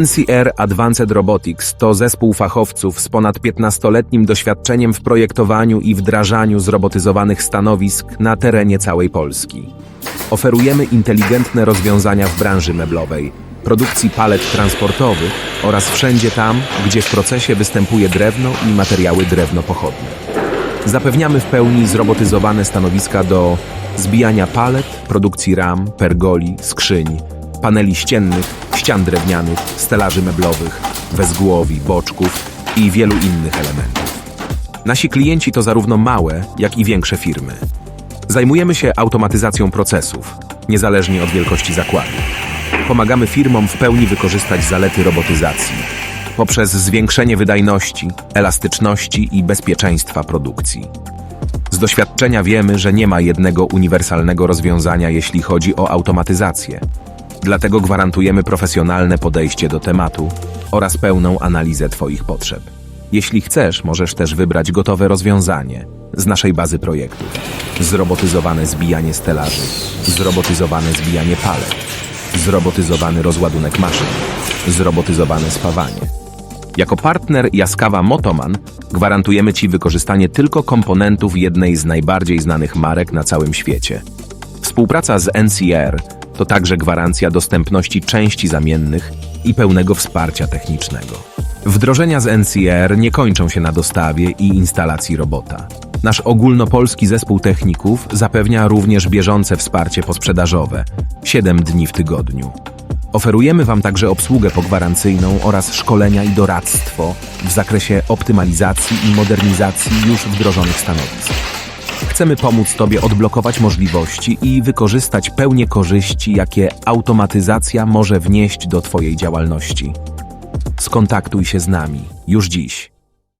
NCR Advanced Robotics to zespół fachowców z ponad 15-letnim doświadczeniem w projektowaniu i wdrażaniu zrobotyzowanych stanowisk na terenie całej Polski. Oferujemy inteligentne rozwiązania w branży meblowej, produkcji palet transportowych oraz wszędzie tam, gdzie w procesie występuje drewno i materiały drewnopochodne. Zapewniamy w pełni zrobotyzowane stanowiska do zbijania palet, produkcji ram, pergoli, skrzyń, paneli ściennych, ścian drewnianych, stelaży meblowych, wezgłowi, boczków i wielu innych elementów. Nasi klienci to zarówno małe, jak i większe firmy. Zajmujemy się automatyzacją procesów, niezależnie od wielkości zakładu. Pomagamy firmom w pełni wykorzystać zalety robotyzacji poprzez zwiększenie wydajności, elastyczności i bezpieczeństwa produkcji. Z doświadczenia wiemy, że nie ma jednego uniwersalnego rozwiązania, jeśli chodzi o automatyzację. Dlatego gwarantujemy profesjonalne podejście do tematu oraz pełną analizę Twoich potrzeb. Jeśli chcesz, możesz też wybrać gotowe rozwiązanie z naszej bazy projektów. Zrobotyzowane zbijanie stelaży, zrobotyzowane zbijanie palet, zrobotyzowany rozładunek maszyn, zrobotyzowane spawanie. Jako partner Jaskawa Motoman gwarantujemy Ci wykorzystanie tylko komponentów jednej z najbardziej znanych marek na całym świecie. Współpraca z NCR to także gwarancja dostępności części zamiennych i pełnego wsparcia technicznego. Wdrożenia z NCR nie kończą się na dostawie i instalacji robota. Nasz ogólnopolski zespół techników zapewnia również bieżące wsparcie posprzedażowe 7 dni w tygodniu. Oferujemy Wam także obsługę pogwarancyjną oraz szkolenia i doradztwo w zakresie optymalizacji i modernizacji już wdrożonych stanowisk. Chcemy pomóc Tobie odblokować możliwości i wykorzystać pełnię korzyści, jakie automatyzacja może wnieść do Twojej działalności. Skontaktuj się z nami już dziś.